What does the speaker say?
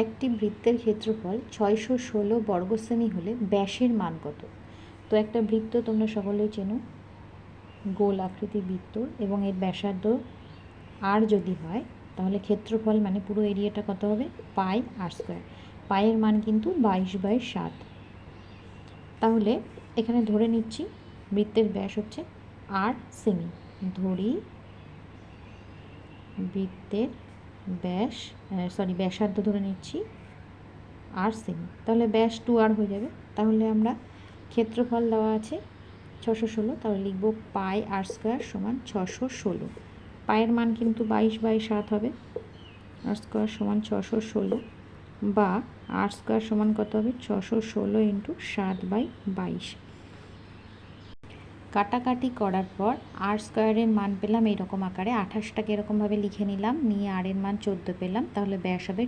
একটি বৃত্তের ক্ষেত্রফল ছয়শো ষোলো বর্গ সেমি হলে ব্যাসের মান কত? তো একটা বৃত্ত তোমরা সকলেই চেনো, গোল আকৃতি বৃত্ত এবং এর ব্যাসার্ধ আর যদি হয়, তাহলে ক্ষেত্রফল মানে পুরো এরিয়াটা কত হবে? পাই আর স্কোয়ার পায়ের মান কিন্তু বাইশ বাই সাত। তাহলে এখানে ধরে নিচ্ছি, বৃত্তের ব্যাস হচ্ছে আর সেমি। ধরি বৃত্তের ব্যাস সরি ব্যাসার্ধ ধরে নিচ্ছি, আর সেমি তাহলে ব্যাস টু আর হয়ে যাবে। তাহলে আমরা ক্ষেত্রফল দেওয়া আছে ছশো ষোলো, তাহলে লিখব পাই আর স্কোয়ার সমান ছশো ষোলো। পায়ের মান কিন্তু বাইশ বাই সাত হবে। আর স্কোয়ার সমান ছশো ষোলো বা আর স্কোয়ার সমান কত হবে? ছশো ষোলো ইন্টু সাত বাই বাইশ। কাটাকাটি করার পর আর স্কোয়ারের মান পেলাম এরকম আকারে। আঠাশটাকে এরকমভাবে লিখে নিলাম, নিয়ে আর এর মান চোদ্দ পেলাম, তাহলে ব্যাস হবে